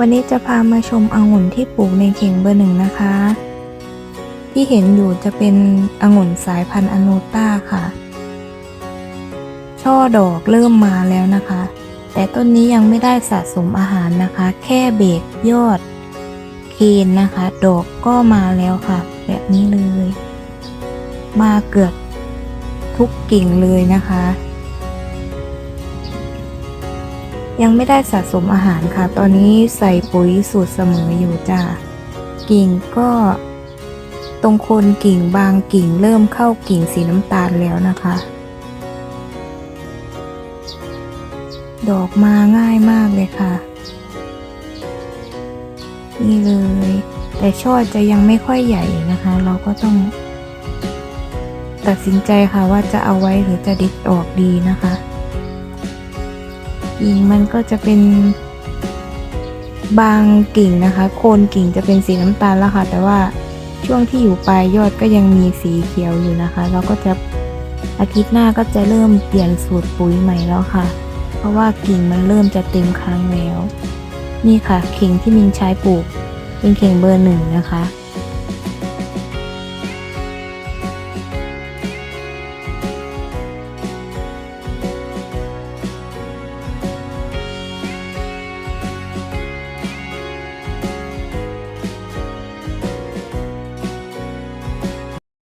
วันนี้จะพามาชมองุ่นที่ปลูกในเข่งเบอร์หนึ่งนะคะ ที่เห็นอยู่จะเป็นองุ่นสายพันธุ์อโนต้าค่ะ ช่อดอกเริ่มมาแล้วนะคะ แต่ต้นนี้ยังไม่ได้สะสมอาหารนะคะ แค่เบรกยอดเคนนะคะ ดอกก็มาแล้วค่ะ แบบนี้เลย มาเกือบทุกกิ่งเลยนะคะ ยังไม่ได้สะสมอาหารค่ะ ตอนนี้ใส่ปุ๋ยสูตรเสมออยู่จ้ากิ่งก็ ตรงโคนกิ่งบางกิ่งเริ่มเข้ากิ่งสีน้ำตาลแล้วนะคะ ดอกมาง่ายมากเลยค่ะ นี่เลย แต่ช่อจะยังไม่ค่อยใหญ่นะคะ เราก็ต้อง ตัดสินใจค่ะว่าจะเอาไว้หรือจะดิดออกดีนะคะ กิ่งมันก็จะเป็นบางกิ่งนะคะ โคนกิ่งจะเป็นสีน้ำตาลแล้วค่ะ แต่ว่าช่วงที่อยู่ปลายยอดก็ยังมีสีเขียวอยู่นะคะ เราก็จะอาทิตย์หน้าก็จะเริ่มเปลี่ยนสูตรปุ๋ยใหม่แล้วค่ะ เพราะว่ากิ่งมันเริ่มจะเต็มครั้งแล้ว นี่ค่ะเข่งที่มินใช้ปลูกเป็นเข่งเบอร์หนึ่งนะคะ